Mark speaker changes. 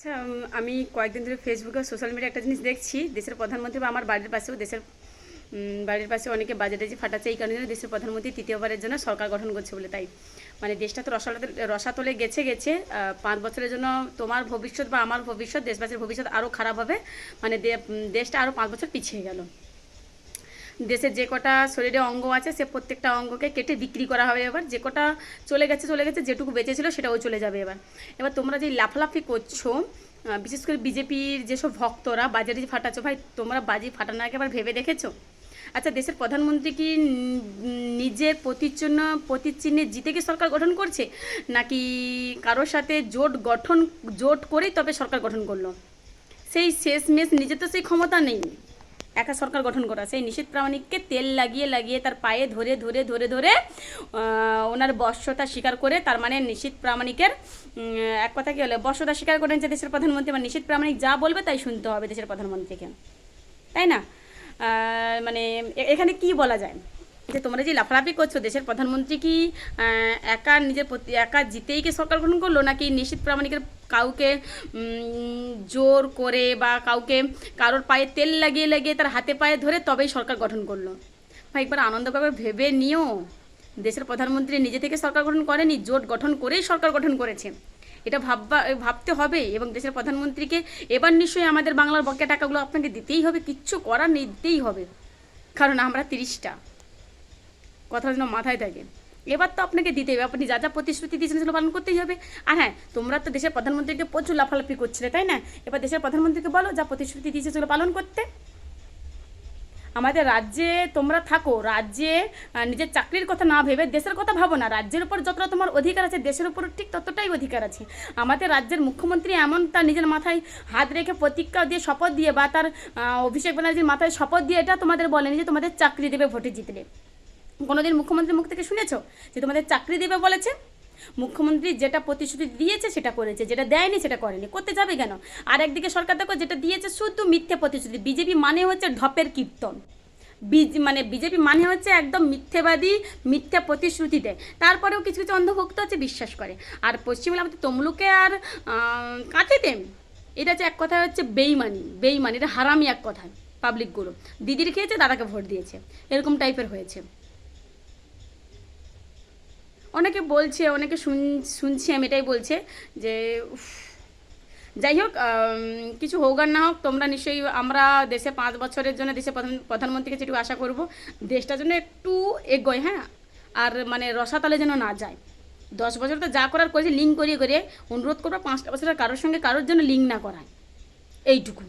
Speaker 1: আচ্ছা আমি কয়েকদিন ধরে ফেসবুকে সোশ্যাল মিডিয়া একটা জিনিস দেখছি, দেশের প্রধানমন্ত্রী বা আমার বাড়ির পাশেও, দেশের বাড়ির পাশে অনেকে বাজেটে যে ফাটাচ্ছে, এই কারণে দেশের প্রধানমন্ত্রী তৃতীয়বারের জন্য সরকার গঠন করছে বলে তাই। মানে দেশটা তো রসাতলে রসাতলে গেছে গেছে পাঁচ বছরের জন্য তোমার ভবিষ্যৎ বা আমার ভবিষ্যৎ, দেশবাসীর ভবিষ্যৎ আরও খারাপ হবে। মানে দেশটা আরও পাঁচ বছর পিছিয়ে গেল। দেশের যে কটা শরীরে অঙ্গ আছে, সে প্রত্যেকটা অঙ্গকে কেটে বিক্রি করা হবে এবার। যে কটা চলে গেছে চলে গেছে, যেটুকু বেঁচে ছিল সেটাও চলে যাবে এবার। এবার তোমরা যে লাফালাফি করছ বিশেষ করে বিজেপির যেসব ভক্তরা, বাজারে ফাটাচ্ছ ভাই, তোমরা বাজি ফাটানোর আগে আবার ভেবে দেখেছ? আচ্ছা দেশের প্রধানমন্ত্রী কি নিজের প্রতিচ্ছন্ন প্রতিচ্ছিন্নে জিতে কি সরকার গঠন করছে? নাকি কারোর সাথে জোট গঠন, জোট করেই তবে সরকার গঠন করল? সেই শেষ মেশ নিজে তো সেই ক্ষমতা নেই। একা সরকার গঠন করা সেই নিষেধ প্রামাণিককে তেল লাগিয়ে লাগিয়ে তার পায়ে ধরে ধরে ধরে ধরে ওনার বর্ষতা স্বীকার করে তার মানে নিষেধ প্রামাণিকের এক কথা কী হলো, বর্ষতা স্বীকার করেন যে দেশের প্রধানমন্ত্রী মানে নিষেধ প্রামাণিক যা বলবে তাই শুনতে হবে দেশের প্রধানমন্ত্রীকে। তাই না? মানে এখানে কি বলা যায়? যে তোমরা যে লাফালাফি করছ, দেশের প্রধানমন্ত্রী কি একা নিজের প্রতি, একা জিতেই কি সরকার গঠন করল, নাকি নিশ্চিত প্রামাণিকের কাউকে জোর করে বা কাউকে কারোর পায়ে তেল লাগিয়ে লাগিয়ে তার হাতে পায়ে ধরে তবেই সরকার গঠন করল? ভাই, একবার আনন্দভাবে ভেবে নিও। দেশের প্রধানমন্ত্রী নিজে থেকে সরকার গঠন করেনি, জোট গঠন করেই সরকার গঠন করেছে। এটা ভাববা ভাবতে হবে এবং দেশের প্রধানমন্ত্রীকে এবার নিশ্চয়ই আমাদের বাংলার বকেয়া টাকাগুলো আপনাকে দিতেই হবে, কিচ্ছু করার নেই, দিতেই হবে। কারণ আমরা তিরিশটা। কথা যেন মাথায় থাকে। এবার তো আপনাকে দিতেই হবে, আপনি যা যা প্রতিশ্রুতি দিয়েছেন সেগুলো পালন করতেই হবে। আর হ্যাঁ তোমরা তো দেশের প্রধানমন্ত্রীকে প্রচুর লাফালাফি করছিলে, তাই না? এবার দেশের প্রধানমন্ত্রীকে বলো যা প্রতিশ্রুতি দিয়েছে সেগুলো পালন করতে। আমাদের রাজ্যে তোমরা থাকো, রাজ্যে নিজের চাকরির কথা না ভেবে দেশের কথা ভাবো না। রাজ্যের উপর যতটা তোমার অধিকার আছে, দেশের উপর ঠিক ততটাই অধিকার আছে। আমাদের রাজ্যের মুখ্যমন্ত্রী এমন তার নিজের মাথায় হাত রেখে প্রতিজ্ঞা দিয়ে শপথ দিয়ে বা তার অভিষেক ব্যানার্জির মাথায় শপথ দিয়ে এটা তোমাদের বলেনি যে তোমাদের চাকরি দেবে, ভোটে জিতলে। কোনোদিন মুখ্যমন্ত্রীর মুখ থেকে শুনেছ যে তোমাদের চাকরি দেবে বলেছে? মুখ্যমন্ত্রী যেটা প্রতিশ্রুতি দিয়েছে সেটা করেছে, যেটা দেয়নি সেটা করেনি। করতে যাবে কেন? আর একদিকে সরকার দেখো যেটা দিয়েছে শুধু মিথ্যে প্রতিশ্রুতি, বিজেপি মানে হচ্ছে ঢপের কীর্তন। বিজ মানে বিজেপি মানে হচ্ছে একদম মিথ্যেবাদী, মিথ্যা প্রতিশ্রুতি দেয় তারপরেও কিছু কিছু অন্ধভক্ত আছে, বিশ্বাস করে। আর পশ্চিমবঙ্গে আমাদের তমলুকে আর কাঁথিতে এটা হচ্ছে এক কথায় হচ্ছে বেইমানি বেইমানি। এটা হারামি এক কথায় পাবলিকগুলো দিদির খেয়েছে, দাদাকে ভোট দিয়েছে। এরকম টাইপের হয়েছে। অনেকে বলছে, অনেকে শুন, শুনছি, আমি এটাই বলছে যে যাই হোক কিছু হোক আর না হোক, তোমরা নিশ্চয়ই আমরা দেশে পাঁচ বছরের জন্য দেশে প্রধান, প্রধানমন্ত্রীকে যেটুকু আশা করব দেশটার জন্য একটু এগোয় হ্যাঁ? আর মানে রসাতলে যেন না যায়। দশ বছর তো যা করার করেছে লিঙ্ক করিয়ে করিয়ে অনুরোধ করব পাঁচটা বছরের কারোর সঙ্গে কারোর জন্য লিঙ্ক না করায়। এইটুকু।